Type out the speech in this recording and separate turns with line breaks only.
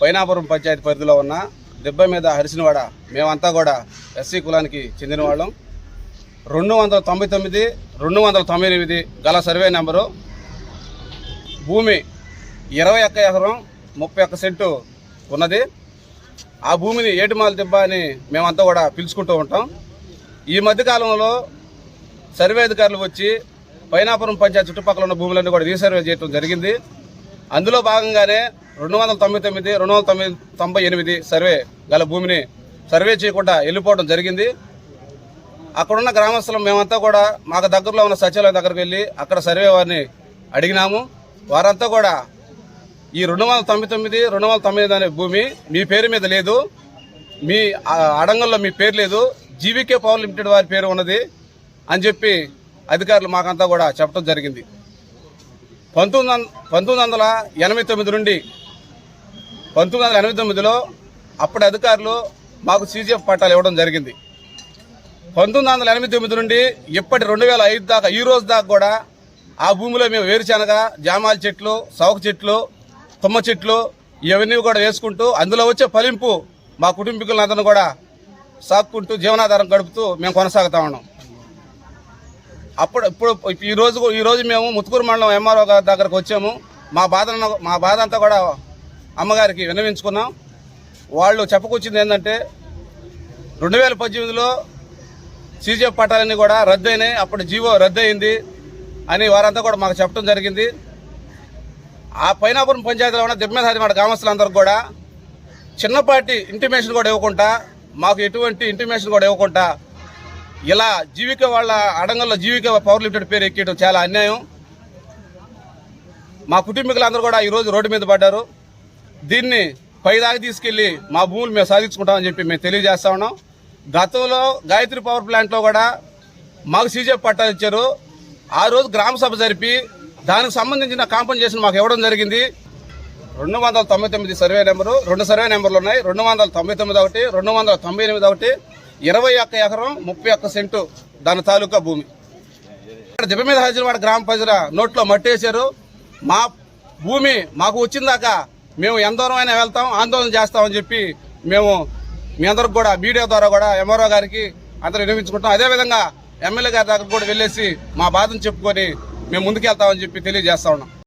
పైనాపురం పంచాయతీ పరిధిలో ఉన్న దెబ్బ మీద హరిసినవాడ మేమంతా కూడా ఎస్సీ కులానికి చెందిన వాళ్ళం. రెండు వందల తొంభై తొమ్మిది రెండు వందల తొంభై ఎనిమిది గల సర్వే నెంబరు భూమి ఇరవై ఒక్క ఎకరం ముప్పై ఒక్క సెంటు ఉన్నది. ఆ భూమిని ఏటిమాల దెబ్బ అని మేమంతా కూడా పిలుచుకుంటూ ఉంటాం. ఈ మధ్యకాలంలో సర్వే అధికారులు వచ్చి పైనాపురం పంచాయతీ చుట్టుపక్కల ఉన్న భూములన్నీ కూడా రీసర్వే చేయడం జరిగింది. అందులో భాగంగానే రెండు వందల తొంభై తొమ్మిది రెండు వందల తొమ్మిది తొంభై ఎనిమిది సర్వే గల భూమిని సర్వే చేయకుండా వెళ్ళిపోవడం జరిగింది. అక్కడున్న గ్రామస్తులు మేమంతా కూడా మాకు దగ్గరలో ఉన్న సచివాలయం దగ్గరికి వెళ్ళి అక్కడ సర్వే వారిని అడిగినాము. వారంతా కూడా ఈ రెండు వందల తొంభై తొమ్మిది రెండు వందల తొమ్మిది అనే భూమి మీ పేరు మీద లేదు. మీ అడంగంలో మీ పేరు లేదు. జీవీకే పవర్ లిమిటెడ్ వారి పేరు ఉన్నది అని చెప్పి అధికారులు మాకంతా కూడా చెప్పడం జరిగింది. పంతొమ్మిది వందల పంతొమ్మిది వందల ఎనభై తొమ్మిది నుండి పంతొమ్మిది వందల ఎనభై తొమ్మిదిలో అప్పటి అధికారులు మాకు సీజీఎఫ్ పట్టాలు ఇవ్వడం జరిగింది. పంతొమ్మిది వందల ఎనభై తొమ్మిది నుండి ఇప్పటి రెండు వేల ఐదు దాకా ఈ రోజు దాకా కూడా ఆ భూమిలో మేము వేరుశనగ జామాల చెట్లు సౌక చెట్లు తుమ్మ చెట్లు ఇవన్నీ కూడా వేసుకుంటూ అందులో వచ్చే ఫలింపు మా కుటుంబీకులందరినీ కూడా సాక్కుంటూ జీవనాధారం గడుపుతూ మేము కొనసాగుతా ఉన్నాం. అప్పుడు ఇప్పుడు ఈ ఈరోజు ఈ రోజు మేము ముత్తుకూరు మండలం ఎంఆర్ఓ గారి దగ్గరకు వచ్చాము. మా బాధ మా బాధ అంతా కూడా అమ్మగారికి విన్నవించుకున్నాం. వాళ్ళు చెప్పకొచ్చింది ఏంటంటే రెండు వేల పద్దెనిమిదిలో సీజీఎఫ్ పట్టాలన్నీ కూడా రద్దయినాయి. అప్పుడు జీవో రద్దయింది అని వారంతా కూడా మాకు చెప్పడం జరిగింది. ఆ పైనాపురం పంచాయతీలో ఉన్న దిమ్మేధారిమాట గ్రామస్తులందరూ కూడా చిన్నపాటి ఇంటిమేషన్ కూడా ఇవ్వకుండా మాకు ఎటువంటి ఇంటిమేషన్ కూడా ఇవ్వకుండా ఇలా జీవిక వాళ్ళ అడంగంలో జీవిక పవర్ లిమిటెడ్ పేరు ఎక్కేయడం చాలా అన్యాయం. మా కుటుంబీకులందరూ కూడా ఈరోజు రోడ్డు మీద పడ్డారు. దీన్ని పైదాకా తీసుకెళ్ళి మా భూములు మేము సాధించుకుంటామని చెప్పి మేము తెలియజేస్తా ఉన్నాం. గతంలో గాయత్రి పవర్ ప్లాంట్లో కూడా మాకు సీజే పట్టాలు ఇచ్చారు. ఆ రోజు గ్రామ సభ జరిపి దానికి సంబంధించిన కాంపన్సేషన్ మాకు ఇవ్వడం జరిగింది. రెండు వందల తొంభై తొమ్మిది సర్వే నెంబరు రెండు సర్వే నెంబర్లు ఉన్నాయి. రెండు వందల తొంభై తొమ్మిది ఒకటి రెండు వందల తొంభై ఎనిమిది ఒకటి ఇరవై ఒక్క ఎకరం ముప్పై ఒక్క సెంటు దాని తాలూకా భూమి. ఇక్కడ దిబ్బ మీద హజీరవాడ గ్రామ ప్రజల నోట్లో మట్టేశారు. మా భూమి మాకు వచ్చిందాక మేము ఎంత వెళ్తాం ఆందోళన చేస్తామని చెప్పి మేము మీ అందరికి కూడా మీడియా ద్వారా కూడా ఎంఆర్ఓ గారికి అందరూ వినిపించుకుంటాం అదేవిధంగా ఎమ్మెల్యే గారి దగ్గర కూడా వెళ్ళేసి మా బాధను చెప్పుకొని మేము ముందుకెళ్తామని చెప్పి తెలియజేస్తా ఉన్నాం.